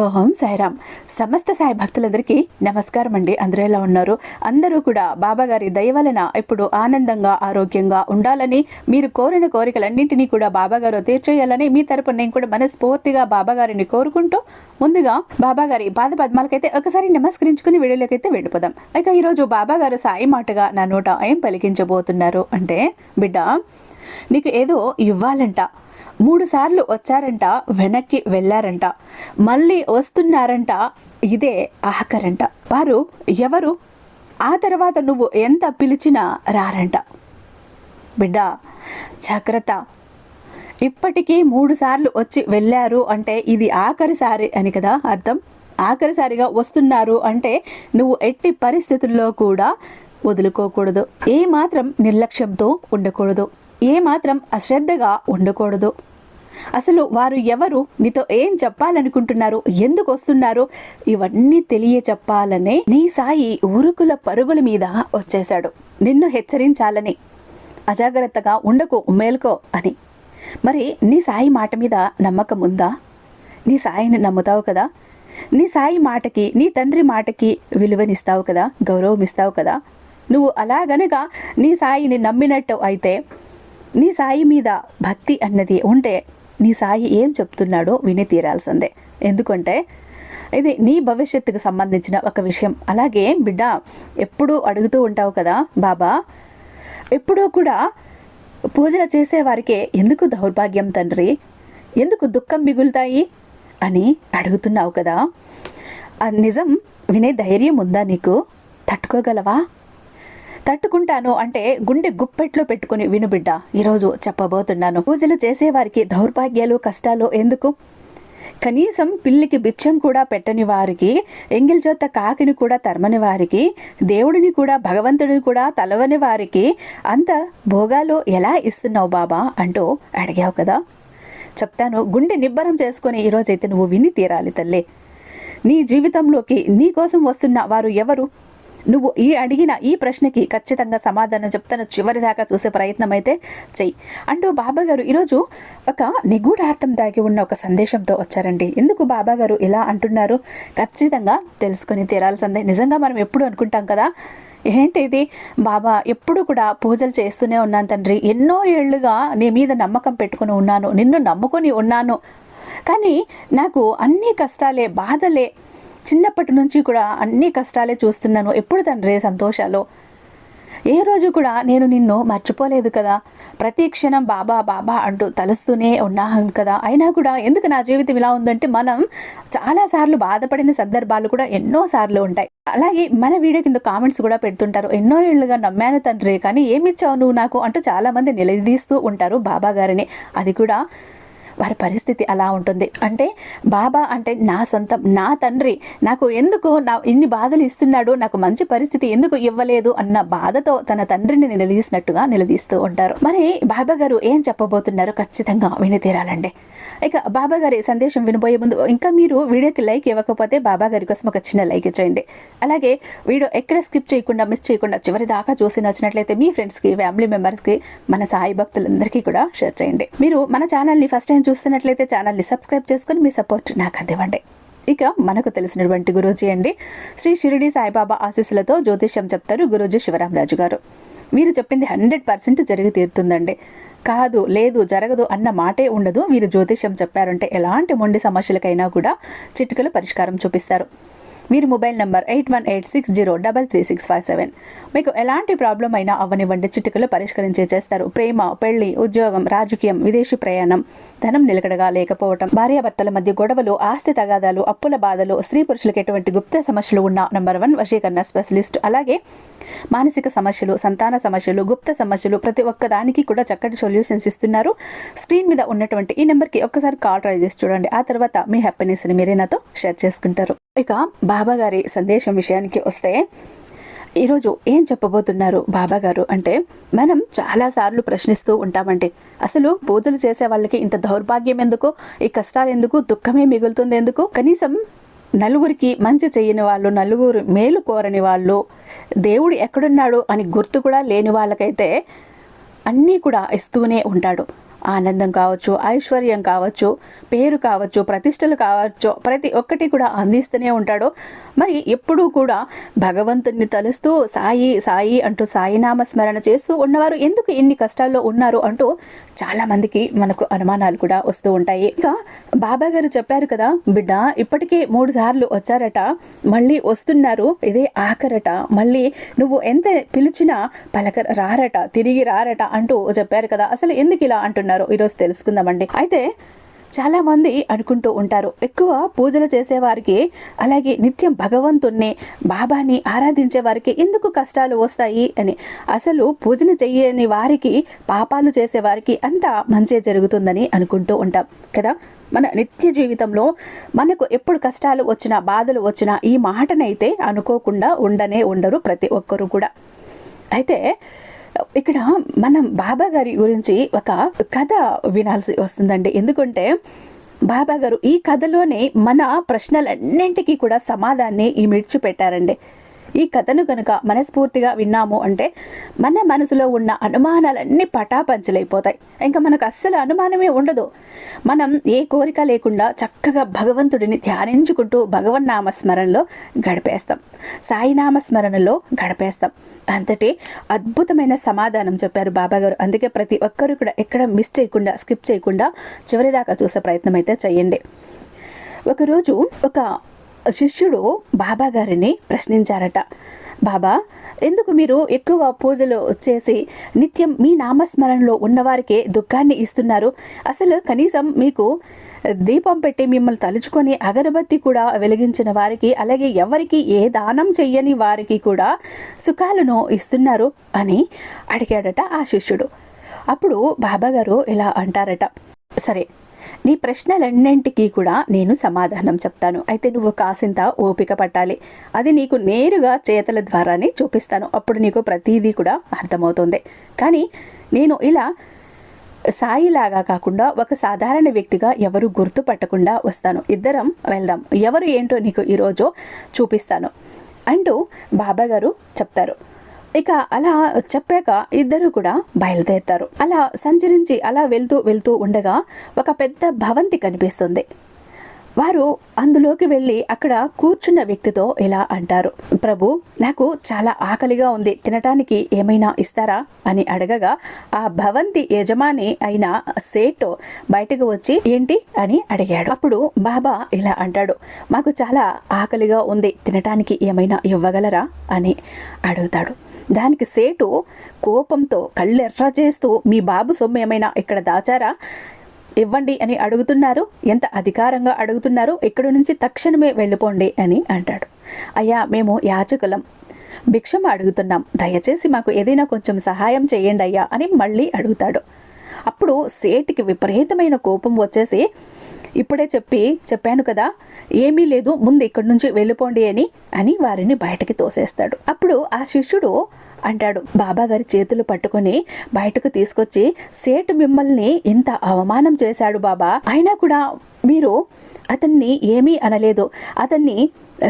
ఓహం సాయిరామ్. సమస్త సాయి భక్తులందరికీ నమస్కారం అండి అందరూ ఎలా ఉన్నారు? అందరూ కూడా బాబాగారి దయ వలన ఇప్పుడు ఆనందంగా ఆరోగ్యంగా ఉండాలని మీరు కోరిన కోరికలన్నింటినీ కూడా బాబాగారు తీర్చేయాలని మీ తరపున నేను కూడా మనస్ఫూర్తిగా బాబాగారిని కోరుకుంటూ ముందుగా బాబాగారి పాద పద్మాలకైతే ఒకసారి నమస్కరించుకుని వీడియోలోకైతే వెళ్ళిపోదాం. ఇక ఈరోజు బాబాగారు సాయి మాటగా నా నోట ఏం పలికించబోతున్నారు అంటే బిడ్డ నీకు ఏదో ఇవ్వాలంట. మూడుసార్లు వచ్చారంట వెనక్కి వెళ్ళారంట. మళ్ళీ వస్తున్నారంట ఇదే ఆఖరంట. వారు ఎవరు? ఆ తర్వాత నువ్వు ఎంత పిలిచినా రారంట. బిడ్డ జాగ్రత్త. ఇప్పటికీ మూడుసార్లు వచ్చి వెళ్ళారు అంటే ఇది ఆఖరిసారి అని కదా అర్థం? ఆఖరిసారిగా వస్తున్నారు అంటే నువ్వు ఎట్టి పరిస్థితుల్లో కూడా వదులుకోకూడదు. ఏ మాత్రం నిర్లక్ష్యంతో ఉండకూడదు. ఏ మాత్రం అశ్రద్ధగా ఉండకూడదు. అసలు వారు ఎవరు? నీతో ఏం చెప్పాలనుకుంటున్నారు? ఎందుకు వస్తున్నారు? ఇవన్నీ తెలియ చెప్పాలనే నీ సాయి ఉరుకుల పరుగుల మీద వచ్చేశాడు. నిన్ను హెచ్చరించాలని అజాగ్రత్తగా ఉండకు మేల్కో అని. మరి నీ సాయి మాట మీద నమ్మకం ఉందా? నీ సాయిని నమ్ముతావు కదా? నీ సాయి మాటకి నీ తండ్రి మాటకి విలువనిస్తావు కదా? గౌరవం ఇస్తావు కదా? నువ్వు అలాగనగా నీ సాయిని నమ్మినట్టు అయితే నీ సాయి మీద భక్తి అన్నది ఉంటే నీ సాయి ఏం చెప్తున్నాడో విని తీరాల్సిందే. ఎందుకంటే ఇది నీ భవిష్యత్తుకు సంబంధించిన ఒక విషయం. అలాగే బిడ్డ ఎప్పుడూ అడుగుతూ ఉంటావు కదా బాబా ఎప్పుడూ కూడా పూజలు చేసేవారికే ఎందుకు దౌర్భాగ్యం తండ్రి? ఎందుకు దుఃఖం మిగులుతాయి? అని అడుగుతున్నావు కదా. ఆ నిజం వినే ధైర్యం ఉందా నీకు? తట్టుకోగలవా? తట్టుకుంటాను అంటే గుండె గుప్పెట్లో పెట్టుకుని వినుబిడ్డ ఈరోజు చెప్పబోతున్నాను. పూజలు చేసేవారికి దౌర్భాగ్యాలు కష్టాలు ఎందుకు? కనీసం పిల్లికి బిచ్చం కూడా పెట్టని వారికి ఎంగిల్చొత్త కాకిని కూడా తరమని వారికి దేవుడిని కూడా భగవంతుడిని కూడా తలవని వారికి అంత భోగాలు ఎలా ఇస్తున్నావు బాబా అంటూ అడిగావు కదా. చెప్తాను గుండె నిబ్బరం చేసుకొని ఈరోజైతే నువ్వు విని తీరాలి తల్లి. నీ జీవితంలోకి నీ కోసం వస్తున్న వారు ఎవరు? నువ్వు ఈ అడిగిన ఈ ప్రశ్నకి ఖచ్చితంగా సమాధానం చెప్తాను. చివరి దాకా చూసే ప్రయత్నం అయితే చెయ్యి. అంటూ బాబా గారు ఈరోజు ఒక నిగూఢార్థం దాగి ఉన్న ఒక సందేశంతో వచ్చారండి. ఎందుకు బాబా గారు ఇలా అంటున్నారు? ఖచ్చితంగా తెలుసుకొని తీరాల్సిందే. నిజంగా మనం ఎప్పుడు అనుకుంటాం కదా? ఏంటి ఇది? బాబా ఎప్పుడు కూడా పూజలు చేస్తూనే ఉన్నాను తండ్రి. ఎన్నో ఏళ్ళుగా నీ మీద నమ్మకం పెట్టుకుని ఉన్నాను. నిన్ను నమ్ముకొని ఉన్నాను. కానీ నాకు అన్ని కష్టాలే బాధలే చిన్నప్పటి నుంచి కూడా అన్ని కష్టాలే చూస్తున్నాను. ఎప్పుడు తండ్రి సంతోషాలు? ఏ రోజు కూడా నేను నిన్ను మర్చిపోలేదు కదా. ప్రతి క్షణం బాబా బాబా అంటూ తలుస్తూనే ఉన్నాను కదా. అయినా కూడా ఎందుకు నా జీవితం ఇలా ఉందంటే మనం చాలాసార్లు బాధపడిన సందర్భాలు కూడా ఎన్నో సార్లు ఉంటాయి. అలాగే మన వీడియో కింద కామెంట్స్ కూడా పెడుతుంటారు. ఎన్నో ఏళ్ళుగా నమ్మాను తండ్రి కానీ ఏమిచ్చావు నువ్వు నాకు అంటూ చాలామంది నిలదీస్తూ ఉంటారు బాబా గారిని. అది కూడా వారి పరిస్థితి అలా ఉంటుంది. అంటే బాబా అంటే నా సొంతం నా తండ్రి నాకు ఎందుకు నా ఇన్ని బాధలు ఇస్తున్నాడు నాకు మంచి పరిస్థితి ఎందుకు ఇవ్వలేదు అన్న బాధతో తన తండ్రిని నిలదీసినట్టుగా నిలదీస్తూ ఉంటారు. మరి బాబా గారు ఏం చెప్పబోతున్నారు ఖచ్చితంగా విని తీరాలండి. ఇక బాబా గారి సందేశం వినబోయే ముందు ఇంకా మీరు వీడియోకి లైక్ ఇవ్వకపోతే బాబా గారి కోసం ఒక చిన్న లైక్ ఇచ్చేయండి. అలాగే వీడియో ఎక్కడ స్కిప్ చేయకుండా మిస్ చేయకుండా చివరి దాకా చూసి నచ్చినట్లయితే మీ ఫ్రెండ్స్కి ఫ్యామిలీ మెంబర్స్కి మన సాయి భక్తులందరికీ కూడా షేర్ చేయండి. మీరు మన ఛానల్ని ఫస్ట్ టైం చూస్తున్నట్లయితే ఛానల్ని సబ్స్క్రైబ్ చేసుకుని మీ సపోర్ట్ నాకు అందివ్వండి. ఇక మనకు తెలిసినటువంటి గురూజీ అండి. శ్రీ షిరిడి సాయిబాబా ఆశీస్సులతో జ్యోతిష్యం చెప్తారు గురూజీ శివరామరాజు గారు. మీరు చెప్పింది హండ్రెడ్ పర్సెంట్ జరిగి తీరుతుందండి. కాదు లేదు జరగదు అన్న మాటే ఉండదు. మీరు జ్యోతిష్యం చెప్పారంటే ఎలాంటి మొండి సమస్యలకైనా కూడా చిటికలు పరిష్కారం చూపిస్తారు. మీరు mobile number eight one eight six zero double three six five seven. మీకు ఎలాంటి ప్రాబ్లం అయినా అవనివ్వండి చిటికలు పరిష్కరించే చేస్తారు. ప్రేమ పెళ్ళి ఉద్యోగం రాజకీయం విదేశీ ప్రయాణం ధనం నిలకడగా లేకపోవటం భార్యాభర్తల మధ్య గొడవలు ఆస్తి తగాదాలు అప్పుల బాధలు స్త్రీ పురుషులకు ఎటువంటి గుప్త సమస్యలు ఉన్న నంబర్ వన్ వశీకరణ స్పెషలిస్ట్. అలాగే మానసిక సమస్యలు సంతాన సమస్యలు గుప్త సమస్యలు ప్రతి ఒక్క దానికి కూడా చక్కటి సొల్యూషన్స్ ఇస్తున్నారు. స్క్రీన్ మీద ఉన్నటువంటి ఈ నెంబర్కి ఒక్కసారి కాల్ ట్రై చేసి చూడండి. ఆ తర్వాత మీ హ్యాపీనెస్ని మీరే నాతో షేర్ చేసుకుంటారు. ఇక బాబా గారి సందేశం విషయానికి వస్తే ఈరోజు ఏం చెప్పబోతున్నారు బాబా గారు అంటే మనం చాలాసార్లు ప్రశ్నిస్తూ ఉంటామండి. అసలు పూజలు చేసే వాళ్ళకి ఇంత దౌర్భాగ్యం ఎందుకు? ఈ కష్టాలు ఎందుకు? దుఃఖమే మిగులుతుంది ఎందుకు? కనీసం నలుగురికి మంచి చేయని వాళ్ళు నలుగురు మేలు కోరని వాళ్ళు దేవుడు ఎక్కడున్నాడు అని గుర్తు కూడా లేని వాళ్ళకైతే అన్నీ కూడా ఇస్తూనే ఉంటాడు. ఆనందం కావచ్చు ఐశ్వర్యం కావచ్చు పేరు కావచ్చు ప్రతిష్టలు కావచ్చు ప్రతి ఒక్కటి కూడా అందిస్తూనే ఉంటాడు. మరి ఎప్పుడూ కూడా భగవంతుని తలుస్తూ సాయి సాయి అంటూ సాయినామ స్మరణ చేస్తూ ఉన్నవారు ఎందుకు ఇన్ని కష్టాల్లో ఉన్నారు అంటూ చాలామందికి మనకు అనుమానాలు కూడా వస్తూ ఉంటాయి. ఇంకా బాబా గారు చెప్పారు కదా బిడ్డ ఇప్పటికే మూడు సార్లు వచ్చారట మళ్ళీ వస్తున్నారు. ఇదే ఆఖరట. మళ్ళీ నువ్వు ఎంత పిలిచినా పలక రారట తిరిగి రారట అంటూ చెప్పారు కదా. అసలు ఎందుకు ఇలా అంటున్నారు? ఈరోజు తెలుసుకుందామండి. అయితే చాలామంది అనుకుంటూ ఉంటారు ఎక్కువ పూజలు చేసేవారికి అలాగే నిత్యం భగవంతుణ్ణి బాబాని ఆరాధించే వారికి ఎందుకు కష్టాలు వస్తాయి అని. అసలు పూజన చెయ్యని వారికి పాపాలు చేసేవారికి అంతా మంచి జరుగుతుందని అనుకుంటూ ఉంటాం కదా. మన నిత్య జీవితంలో మనకు ఎప్పుడు కష్టాలు వచ్చినా బాధలు వచ్చినా ఈ మాటనైతే అనుకోకుండా ఉండనే ఉండరు ప్రతి ఒక్కరు కూడా. అయితే ఇక్కడ మనం బాబా గారి గురించి ఒక కథ వినాల్సి వస్తుందండి. ఎందుకంటే బాబా గారు ఈ కథలోనే మన ప్రశ్నలన్నింటికీ కూడా సమాధాన్ని ఈ మిడిచిపెట్టారండి పెట్టారండి. ఈ కథను కనుక మనస్ఫూర్తిగా విన్నాము అంటే మన మనసులో ఉన్న అనుమానాలన్నీ పటాపంచలైపోతాయి. ఇంకా మనకు అస్సలు అనుమానమే ఉండదు. మనం ఏ కోరిక లేకుండా చక్కగా భగవంతుడిని ధ్యానించుకుంటూ భగవన్నామ స్మరణలో గడిపేస్తాం. సాయినామ స్మరణలో గడిపేస్తాం. అంతటి అద్భుతమైన సమాధానం చెప్పారు బాబాగారు. అందుకే ప్రతి ఒక్కరు కూడా ఎక్కడ మిస్ చేయకుండా స్కిప్ చేయకుండా చివరిదాకా చూసే ప్రయత్నం అయితే చేయండి. ఒకరోజు ఒక శిష్యుడు బాబా గారిని ప్రశ్నించారట. బాబా ఎందుకు మీరు ఎక్కువ పూజలు చేసి నిత్యం మీ నామస్మరణలో ఉన్నవారికే దుఃఖాన్ని ఇస్తున్నారు? అసలు కనీసం మీకు దీపం పెట్టి మిమ్మల్ని తలుచుకొని అగరబత్తి కూడా వెలిగించిన వారికి అలాగే ఎవరికి ఏ దానం చెయ్యని వారికి కూడా సుఖాలను ఇస్తున్నారు? అని అడిగాడట ఆ శిష్యుడు. అప్పుడు బాబాగారు ఇలా అంటారట. సరే నీ ప్రశ్నలన్నింటికీ కూడా నేను సమాధానం చెప్తాను. అయితే నువ్వు కాసింత ఓపిక పట్టాలి. అది నీకు నేరుగా చేతల ద్వారానే చూపిస్తాను. అప్పుడు నీకు ప్రతీదీ కూడా అర్థమవుతుంది. కానీ నేను ఇలా సాయిలాగా కాకుండా ఒక సాధారణ వ్యక్తిగా ఎవరు గుర్తుపట్టకుండా వస్తాను. ఇద్దరం వెళ్దాం. ఎవరు ఏంటో నీకు ఈరోజు చూపిస్తాను. అంటూ బాబా గారు చెప్తారు. ఇక అలా చెప్పాక ఇద్దరు కూడా బయలుదేరుతారు. అలా సంచరించి అలా వెళ్తూ వెళ్తూ ఉండగా ఒక పెద్ద భవంతి కనిపిస్తుంది. వారు అందులోకి వెళ్ళి అక్కడ కూర్చున్న వ్యక్తితో ఇలా అంటారు ప్రభు నాకు చాలా ఆకలిగా ఉంది. తినటానికి ఏమైనా ఇస్తారా? అని అడగగా ఆ భవంతి యజమాని అయిన సేటు బయటకు వచ్చి ఏంటి? అని అడిగాడు. అప్పుడు బాబా ఇలా అంటాడు మాకు చాలా ఆకలిగా ఉంది. తినటానికి ఏమైనా ఇవ్వగలరా? అని అడుగుతాడు. దానికి సేటు కోపంతో కళ్ళెర్ర చేస్తూ మీ బాబు సొమ్ము ఏమైనా ఇక్కడ దాచారా? ఇవ్వండి అని అడుగుతున్నారు. ఎంత అధికారంగా అడుగుతున్నారు? ఇక్కడి నుంచి తక్షణమే వెళ్ళిపోండి అని అంటాడు. అయ్యా మేము యాచకులం. భిక్షం అడుగుతున్నాం. దయచేసి మాకు ఏదైనా కొంచెం సహాయం చేయండి అయ్యా అని మళ్ళీ అడుగుతాడు. అప్పుడు సేటికి విపరీతమైన కోపం వచ్చేసి ఇప్పుడే చెప్పి చెప్పాను కదా ఏమీ లేదు ముందు ఇక్కడి నుంచి వెళ్ళిపోండి అని అని వారిని బయటకి తోసేస్తాడు. అప్పుడు ఆ శిష్యుడు అంటాడు బాబా గారి చేతులు పట్టుకొని బయటకు తీసుకొచ్చి సేటు మిమ్మల్ని ఇంత అవమానం చేశాడు బాబా. అయినా కూడా మీరు అతన్ని ఏమీ అనలేదు అతన్ని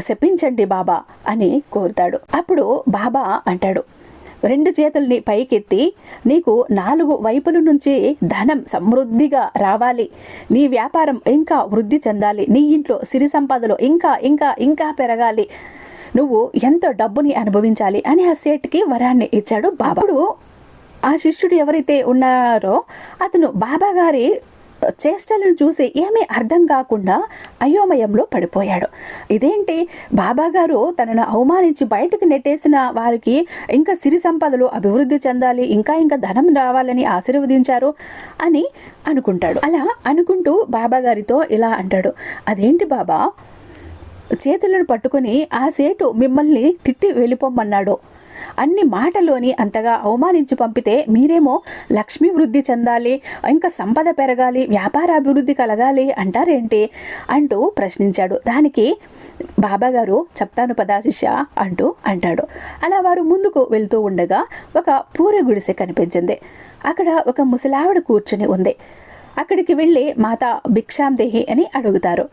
శపించండి బాబా అని కోరుతాడు. అప్పుడు బాబా అంటాడు రెండు చేతుల్ని పైకెత్తి నీకు నాలుగు వైపుల నుంచి ధనం సమృద్ధిగా రావాలి. నీ వ్యాపారం ఇంకా వృద్ధి చెందాలి. నీ ఇంట్లో సిరి సంపదలు ఇంకా ఇంకా ఇంకా పెరగాలి. నువ్వు ఎంతో డబ్బుని అనుభవించాలి అని ఆ సేట్కి వరాన్ని ఇచ్చాడు బాబాడు ఆ శిష్యుడు ఎవరైతే ఉన్నారో అతను బాబా గారి చేష్టలను చూసి ఏమీ అర్థం కాకుండా అయోమయంలో పడిపోయాడు. ఇదేంటి? బాబాగారు తనను అవమానించి బయటకు నెట్టేసిన వారికి ఇంకా సిరి సంపదలు అభివృద్ధి చెందాలి ఇంకా ఇంకా ధనం రావాలని ఆశీర్వదించారు అని అనుకుంటాడు. అలా అనుకుంటూ బాబాగారితో ఇలా అంటాడు. అదేంటి బాబా? చేతులను పట్టుకుని ఆ సేటు మిమ్మల్ని తిట్టి వెళ్ళిపోమన్నాడు అన్ని మాటలోని అంతగా అవమానించి పంపితే మీరేమో లక్ష్మీ వృద్ధి చెందాలి ఇంకా సంపద పెరగాలి వ్యాపార అభివృద్ధి కలగాలి అంటారేంటి? అంటూ ప్రశ్నించాడు. దానికి బాబాగారు చెప్తాను పదాశిష్య అంటూ అంటాడు. అలా వారు ముందుకు వెళ్తూ ఉండగా ఒక పూరి గుడిసె కనిపించింది. అక్కడ ఒక ముసలావిడ కూర్చుని ఉంది. అక్కడికి వెళ్ళి మాత భిక్షాందేహి అని అడుగుతారు.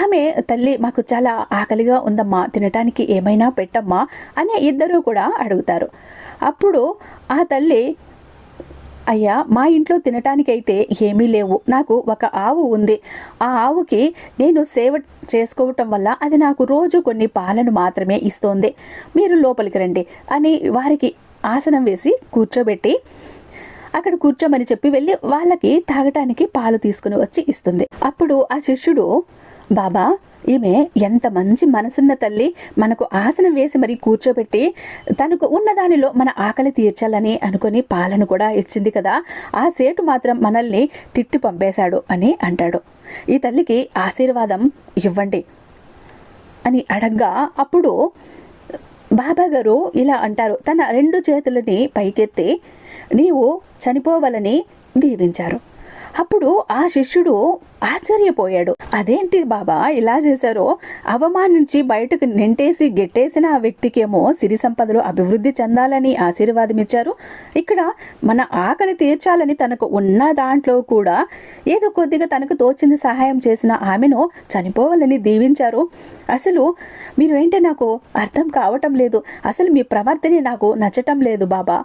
ఆమె తల్లి మాకు చాలా ఆకలిగా ఉందమ్మా తినటానికి ఏమైనా పెట్టమ్మా అని ఇద్దరూ కూడా అడుగుతారు. అప్పుడు ఆ తల్లి అయ్యా మా ఇంట్లో తినటానికైతే ఏమీ లేవు. నాకు ఒక ఆవు ఉంది. ఆ ఆవుకి నేను సేవ చేసుకోవటం వల్ల అది నాకు రోజు కొన్ని పాలను మాత్రమే ఇస్తోంది. మీరు లోపలికి రండి అని వారికి ఆసనం వేసి కూర్చోబెట్టి అక్కడ కూర్చోమని చెప్పి వెళ్ళి వాళ్ళకి తాగటానికి పాలు తీసుకుని వచ్చి ఇస్తుంది. అప్పుడు ఆ శిష్యుడు బాబా ఈమె ఎంత మంచి మనసున్న తల్లి. మనకు ఆసనం వేసి మరి కూర్చోబెట్టి తనకు ఉన్న దానిలో మన ఆకలి తీర్చాలని అనుకుని పాలను కూడా ఇచ్చింది కదా. ఆ సేటు మాత్రం మనల్ని తిట్టి పంపేశాడు అని అంటాడు. ఈ తల్లికి ఆశీర్వాదం ఇవ్వండి అని అడగ్గా అప్పుడు బాబా గారు ఇలా అంటారు. తన రెండు చేతులని పైకెత్తి నీవు చనిపోవాలని దీవించారు. అప్పుడు ఆ శిష్యుడు ఆశ్చర్యపోయాడు. అదేంటి బాబా ఇలా చేశారో? అవమానించి బయటకు నెంటేసి గెట్టేసిన ఆ వ్యక్తికేమో సిరి సంపదలు అభివృద్ధి చెందాలని ఆశీర్వాదం ఇచ్చారు ఇక్కడ మన ఆకలి తీర్చాలని తనకు ఉన్న దాంట్లో కూడా ఏదో కొద్దిగా తనకు తోచింది సహాయం చేసిన ఆమెను చనిపోవాలని దీవించారు. అసలు మీరు ఏంటో నాకు అర్థం కావటం లేదు. అసలు మీ ప్రవర్తనే నాకు నచ్చటం లేదు బాబా.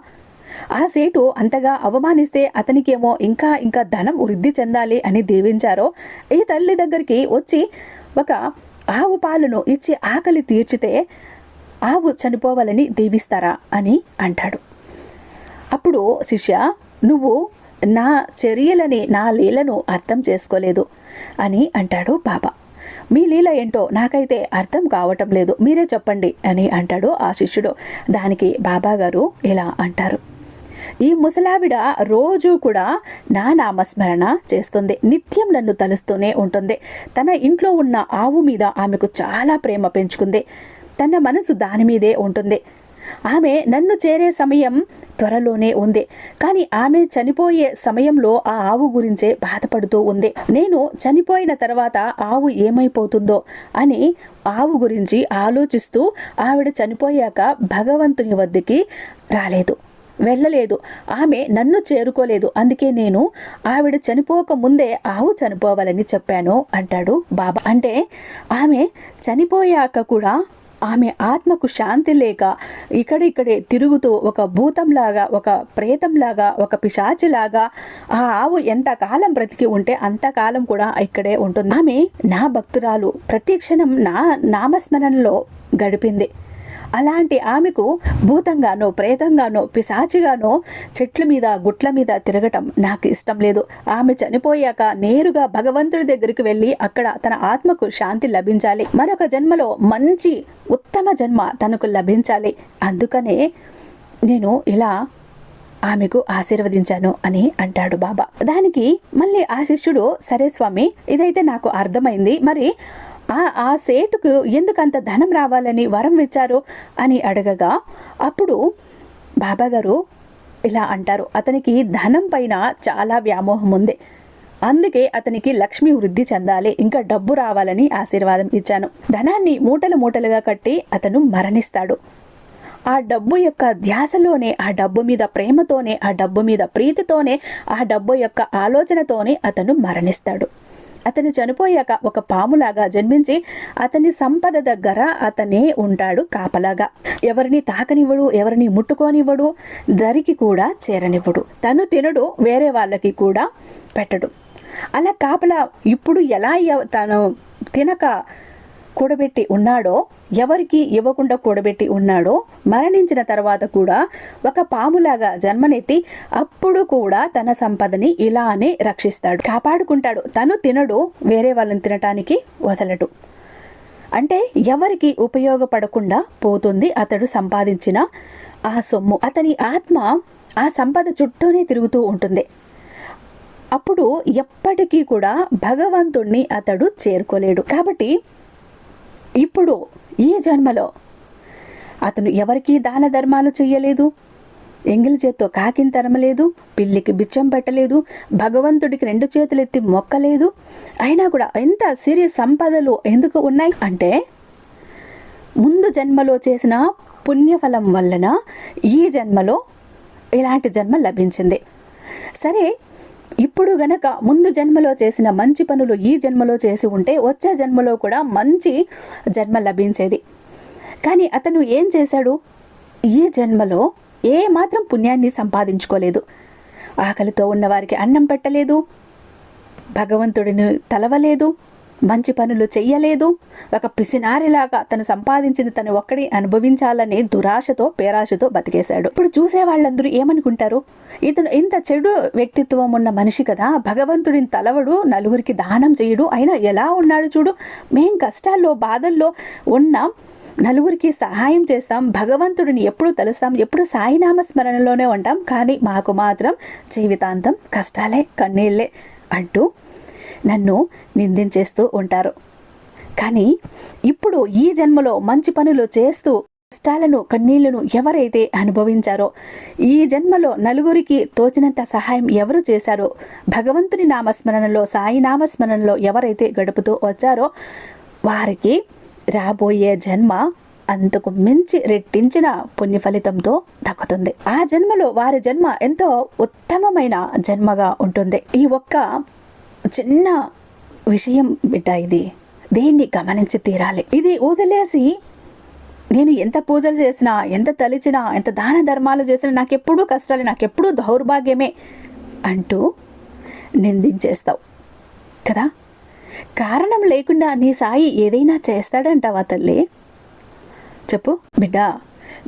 ఆ సేటు అంతగా అవమానిస్తే అతనికేమో ఇంకా ఇంకా ధనం వృద్ధి చెందాలి అని దీవించారో ఈ తల్లి దగ్గరికి వచ్చి ఒక ఆవు పాలను ఇచ్చి ఆకలి తీర్చితే ఆవు చనిపోవాలని దీవిస్తారా అని అంటాడు. అప్పుడు శిష్య నువ్వు నా చర్యలని నా లీలను అర్థం చేసుకోలేదు అని అంటాడు బాబా. మీ లీల ఏంటో నాకైతే అర్థం కావటం లేదు మీరే చెప్పండి అని అంటాడు ఆ శిష్యుడు. దానికి బాబా గారు ఇలా అంటారు. ఈ ముసలావిడ రోజు కూడా నా నామస్మరణ చేస్తుంది. నిత్యం నన్ను తలుస్తూనే ఉంటుంది. తన ఇంట్లో ఉన్న ఆవు మీద ఆమెకు చాలా ప్రేమ పెంచుకుంది. తన మనసు దాని మీదే ఉంటుంది. ఆమె నన్ను చేరే సమయం త్వరలోనే ఉంది. కానీ ఆమె చనిపోయే సమయంలో ఆ ఆవు గురించే బాధపడుతూ ఉంది. నేను చనిపోయిన తర్వాత ఆవు ఏమైపోతుందో అని ఆవు గురించి ఆలోచిస్తూ ఆవిడ చనిపోయాక భగవంతుని వద్దకి రాలేదు. వెళ్ళలేదు. ఆమె నన్ను చేరుకోలేదు. అందుకే నేను ఆవిడ చనిపోక ముందే ఆవు చనిపోవాలని చెప్పాను అంటాడు బాబా. అంటే ఆమె చనిపోయాక కూడా ఆమె ఆత్మకు శాంతి లేక ఇక్కడిక్కడే తిరుగుతూ ఒక భూతంలాగా ఒక ప్రేతంలాగా ఒక పిశాచిలాగా ఆ ఆవు ఎంతకాలం బ్రతికి ఉంటే అంతకాలం కూడా ఇక్కడే ఉంటుంది. ఆమె నా భక్తురాలు. ప్రతి క్షణం నా నామస్మరణలో గడిపింది. అలాంటి ఆమెకు భూతంగానో ప్రేతంగానో పిశాచిగానో చెట్ల మీద గుట్ల మీద తిరగటం నాకు ఇష్టం లేదు. ఆమె చనిపోయాక నేరుగా భగవంతుడి దగ్గరికి వెళ్ళి అక్కడ తన ఆత్మకు శాంతి లభించాలి. మరొక జన్మలో మంచి ఉత్తమ జన్మ తనకు లభించాలి. అందుకనే నేను ఇలా ఆమెకు ఆశీర్వదించాను అని అంటాడు బాబా. దానికి మళ్ళీ ఆ శిష్యుడు సరే స్వామి ఇదైతే నాకు అర్థమైంది. మరి ఆ సేటుకు ఎందుకంత ధనం రావాలని వరం ఇచ్చారు అని అడగగా అప్పుడు బాబాగారు ఇలా అంటారు అతనికి ధనం పైన చాలా వ్యామోహం ఉంది. అందుకే అతనికి లక్ష్మి వృద్ధి చెందాలి ఇంకా డబ్బు రావాలని ఆశీర్వాదం ఇచ్చాను. ధనాన్ని మూటలు మూటలుగా కట్టి అతను మరణిస్తాడు. ఆ డబ్బు యొక్క ధ్యాసలోనే ఆ డబ్బు మీద ప్రేమతోనే ఆ డబ్బు మీద ప్రీతితోనే ఆ డబ్బు యొక్క ఆలోచనతోనే అతను మరణిస్తాడు. అతను చనిపోయాక ఒక పాములాగా జన్మించి అతని సంపద దగ్గర అతనే ఉంటాడు కాపలాగా. ఎవరిని తాకనివ్వడు ఎవరిని ముట్టుకోనివ్వడు దరికి కూడా చేరనివ్వడు. తను తినడు వేరే వాళ్ళకి కూడా పెట్టడు. అలా కాపలా ఇప్పుడు ఎలా తను తినక కూడబెట్టి ఉన్నాడో ఎవరికి ఇవ్వకుండా కూడబెట్టి ఉన్నాడో మరణించిన తర్వాత కూడా ఒక పాములాగా జన్మనెత్తి అప్పుడు కూడా తన సంపదని ఇలానే రక్షిస్తాడు. కాపాడుకుంటాడు. తను తినడు వేరే వాళ్ళని తినటానికి వదలడు. అంటే ఎవరికి ఉపయోగపడకుండా పోతుంది అతడు సంపాదించిన ఆ సొమ్ము. అతని ఆత్మ ఆ సంపద చుట్టూనే తిరుగుతూ ఉంటుంది. అప్పుడు ఎప్పటికీ కూడా భగవంతుణ్ణి అతడు చేరుకోలేడు. కాబట్టి ఇప్పుడు ఈ జన్మలో అతను ఎవరికీ దాన ధర్మాలు చెయ్యలేదు ఎంగిలి చేత్తో కాకిని తరమలేదు పిల్లికి బిచ్చం పెట్టలేదు భగవంతుడికి రెండు చేతులెత్తి మొక్కలేదు. అయినా కూడా ఎంత సిరి సంపదలు ఎందుకు ఉన్నాయి అంటే ముందు జన్మలో చేసిన పుణ్యఫలం వలన ఈ జన్మలో ఇలాంటి జన్మ లభించింది. సరే ఇప్పుడు గనక ముందు జన్మలో చేసిన మంచి పనులు ఈ జన్మలో చేసి ఉంటే వచ్చే జన్మలో కూడా మంచి జన్మ లభించేది. కానీ అతను ఏం చేశాడు? ఈ జన్మలో ఏ మాత్రం పుణ్యాన్ని సంపాదించుకోలేదు. ఆకలితో ఉన్నవారికి అన్నం పెట్టలేదు. భగవంతుడిని తలవలేదు. మంచి పనులు చెయ్యలేదు. ఒక పిసినారిలాగా తను సంపాదించింది తను ఒక్కడి అనుభవించాలని దురాశతో పేరాశతో బతికేశాడు. ఇప్పుడు చూసే వాళ్ళందరూ ఏమనుకుంటారు? ఇతను ఇంత చెడు వ్యక్తిత్వం ఉన్న మనిషి కదా భగవంతుడిని తలవడు నలుగురికి దానం చేయడు అయినా ఎలా ఉన్నాడు చూడు? మేం కష్టాల్లో బాధల్లో ఉన్నాం నలుగురికి సహాయం చేస్తాం భగవంతుడిని ఎప్పుడు తలుస్తాం ఎప్పుడు సాయినామ స్మరణలోనే ఉంటాం కానీ మాకు మాత్రం జీవితాంతం కష్టాలే కన్నీళ్ళే అంటూ నన్ను నిందించేస్తూ ఉంటారు. కానీ ఇప్పుడు ఈ జన్మలో మంచి పనులు చేస్తూ కష్టాలను కన్నీళ్ళను ఎవరైతే అనుభవించారో ఈ జన్మలో నలుగురికి తోచినంత సహాయం ఎవరు చేశారో భగవంతుని నామస్మరణలో సాయి నామస్మరణలో ఎవరైతే గడుపుతూ వచ్చారో వారికి రాబోయే జన్మ అంతకు మించి రెట్టించిన పుణ్య ఫలితంతో దక్కుతుంది. ఆ జన్మలో వారి జన్మ ఎంతో ఉత్తమమైన జన్మగా ఉంటుంది. ఈ ఒక్క చిన్న విషయం బిడ్డ ఇది. దీన్ని గమనించి తీరాలి? ఇది వదిలేసి నేను ఎంత పూజలు చేసినా ఎంత తలిచినా ఎంత దాన ధర్మాలు చేసినా నాకెప్పుడూ కష్టాలు నాకెప్పుడూ దౌర్భాగ్యమే అంటూ నిందించేస్తావు. కదా? కారణం లేకుండా నీ సాయి ఏదైనా చేస్తాడంటావా తల్లి? చెప్పు బిడ్డ.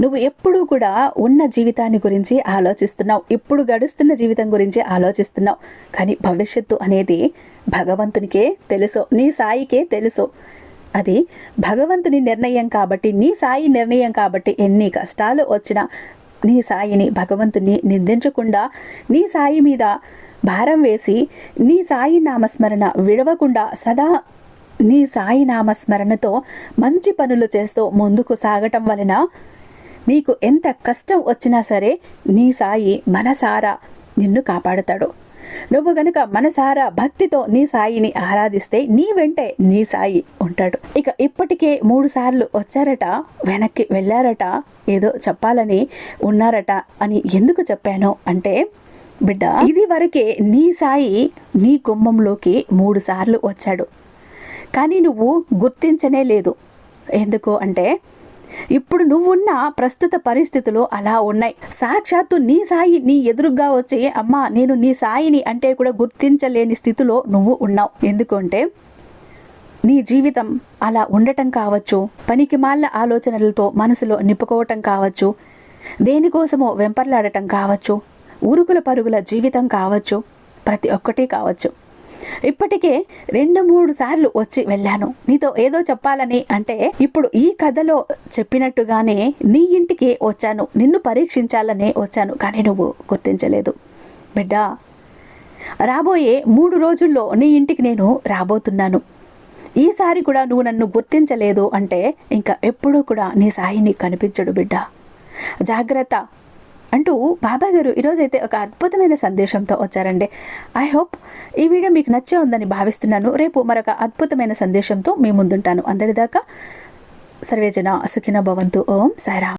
నువ్వు ఎప్పుడూ కూడా ఉన్న జీవితాన్ని గురించి ఆలోచిస్తున్నావు. ఇప్పుడు గడుస్తున్న జీవితం గురించి ఆలోచిస్తున్నావు. కానీ భవిష్యత్తు అనేది భగవంతునికే తెలుసు. నీ సాయికే తెలుసు. అది భగవంతుని నిర్ణయం కాబట్టి నీ సాయి నిర్ణయం కాబట్టి ఎన్ని కష్టాలు వచ్చినా నీ సాయిని భగవంతుని నిందించకుండా నీ సాయి మీద భారం వేసి నీ సాయి నామస్మరణ విడవకుండా సదా నీ సాయి నామస్మరణతో మంచి పనులు చేస్తూ ముందుకు సాగటం వలన నీకు ఎంత కష్టం వచ్చినా సరే నీ సాయి మనసారా నిన్ను కాపాడుతాడు. నువ్వు గనుక మనసారా భక్తితో నీ సాయిని ఆరాధిస్తే నీ వెంటే నీ సాయి ఉంటాడు. ఇక ఇప్పటికే మూడు సార్లు వచ్చారట వెనక్కి వెళ్ళారట ఏదో చెప్పాలని ఉన్నారట అని ఎందుకు చెప్పాను అంటే బిడ్డ ఇది వరకే నీ సాయి నీ గుమ్మంలోకి మూడు సార్లు వచ్చాడు. కానీ నువ్వు గుర్తించనే లేదు. ఎందుకు అంటే ఇప్పుడు నువ్వున్న ప్రస్తుత పరిస్థితులు అలా ఉన్నాయి. సాక్షాత్తు నీ సాయి నీ ఎదురుగా వచ్చే అమ్మా నేను నీ సాయిని అంటే కూడా గుర్తించలేని స్థితిలో నువ్వు ఉన్నావు. ఎందుకంటే నీ జీవితం అలా ఉండటం కావచ్చు పనికి మాల ఆలోచనలతో మనసులో నిప్పుకోవటం కావచ్చు దేనికోసమో వెంపర్లాడటం కావచ్చు ఉరుకుల పరుగుల జీవితం కావచ్చు ప్రతి ఒక్కటి కావచ్చు. ఇప్పటికే రెండు మూడు సార్లు వచ్చి వెళ్ళాను. నీతో ఏదో చెప్పాలని అంటే ఇప్పుడు ఈ కథలో చెప్పినట్టుగానే నీ ఇంటికి వచ్చాను. నిన్ను పరీక్షించాలని వచ్చాను. కానీ నువ్వు గుర్తించలేదు. బిడ్డ రాబోయే మూడు రోజుల్లో నీ ఇంటికి నేను రాబోతున్నాను. ఈసారి కూడా నువ్వు నన్ను గుర్తించలేదు అంటే ఇంకా ఎప్పుడూ కూడా నీ సాయిని కనిపించడు బిడ్డ. జాగ్రత్త. అంటూ బాబా గారు ఈరోజైతే ఒక అద్భుతమైన సందేశంతో వచ్చారండి. ఐ హోప్ ఈ వీడియో మీకు నచ్చే ఉందని భావిస్తున్నాను. రేపు మరొక అద్భుతమైన సందేశంతో మీ ముందుంటాను. అందరిదాకా సర్వేజన సుఖిన భవంతు. ఓం సాయిరామ్.